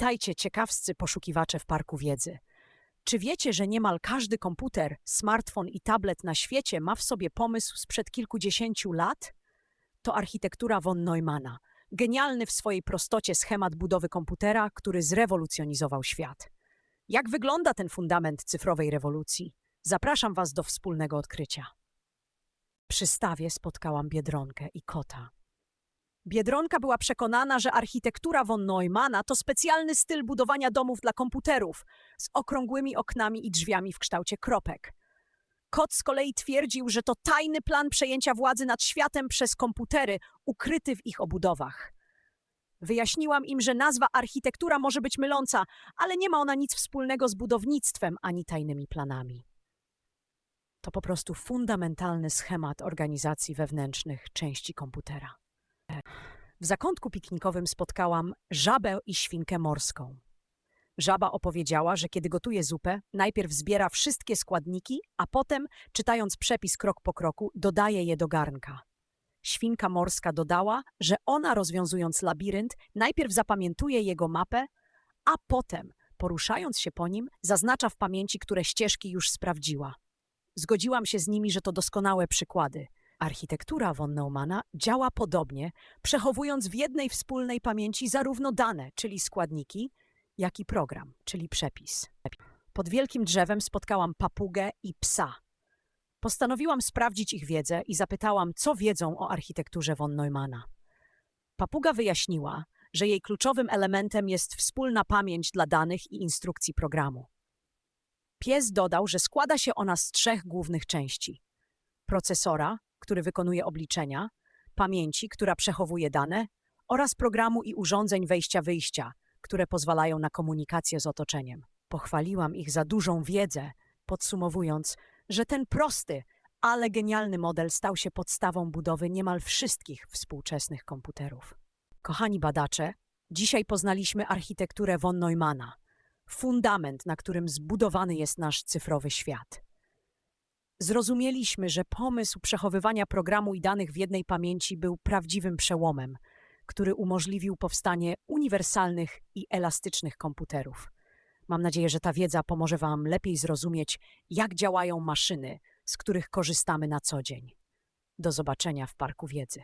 Witajcie, ciekawscy poszukiwacze w Parku Wiedzy. Czy wiecie, że niemal każdy komputer, smartfon i tablet na świecie ma w sobie pomysł sprzed kilkudziesięciu lat? To architektura von Neumana. Genialny w swojej prostocie schemat budowy komputera, który zrewolucjonizował świat. Jak wygląda ten fundament cyfrowej rewolucji? Zapraszam Was do wspólnego odkrycia. Przy stawie spotkałam Biedronkę i kota. Biedronka była przekonana, że architektura von Neumana to specjalny styl budowania domów dla komputerów z okrągłymi oknami i drzwiami w kształcie kropek. Kot z kolei twierdził, że to tajny plan przejęcia władzy nad światem przez komputery ukryty w ich obudowach. Wyjaśniłam im, że nazwa architektura może być myląca, ale nie ma ona nic wspólnego z budownictwem ani tajnymi planami. To po prostu fundamentalny schemat organizacji wewnętrznych części komputera. W zakątku piknikowym spotkałam żabę i świnkę morską. Żaba opowiedziała, że kiedy gotuje zupę, najpierw zbiera wszystkie składniki, a potem, czytając przepis krok po kroku, dodaje je do garnka. Świnka morska dodała, że ona, rozwiązując labirynt, najpierw zapamiętuje jego mapę, a potem, poruszając się po nim, zaznacza w pamięci, które ścieżki już sprawdziła. Zgodziłam się z nimi, że to doskonałe przykłady. Architektura von Neumana działa podobnie, przechowując w jednej wspólnej pamięci zarówno dane, czyli składniki, jak i program, czyli przepis. Pod wielkim drzewem spotkałam papugę i psa. Postanowiłam sprawdzić ich wiedzę i zapytałam, co wiedzą o architekturze von Neumana. Papuga wyjaśniła, że jej kluczowym elementem jest wspólna pamięć dla danych i instrukcji programu. Pies dodał, że składa się ona z trzech głównych części: procesora, który wykonuje obliczenia, pamięci, która przechowuje dane, oraz programu i urządzeń wejścia-wyjścia, które pozwalają na komunikację z otoczeniem. Pochwaliłam ich za dużą wiedzę, podsumowując, że ten prosty, ale genialny model stał się podstawą budowy niemal wszystkich współczesnych komputerów. Kochani badacze, dzisiaj poznaliśmy architekturę von Neumana, fundament, na którym zbudowany jest nasz cyfrowy świat. Zrozumieliśmy, że pomysł przechowywania programu i danych w jednej pamięci był prawdziwym przełomem, który umożliwił powstanie uniwersalnych i elastycznych komputerów. Mam nadzieję, że ta wiedza pomoże Wam lepiej zrozumieć, jak działają maszyny, z których korzystamy na co dzień. Do zobaczenia w Parku Wiedzy.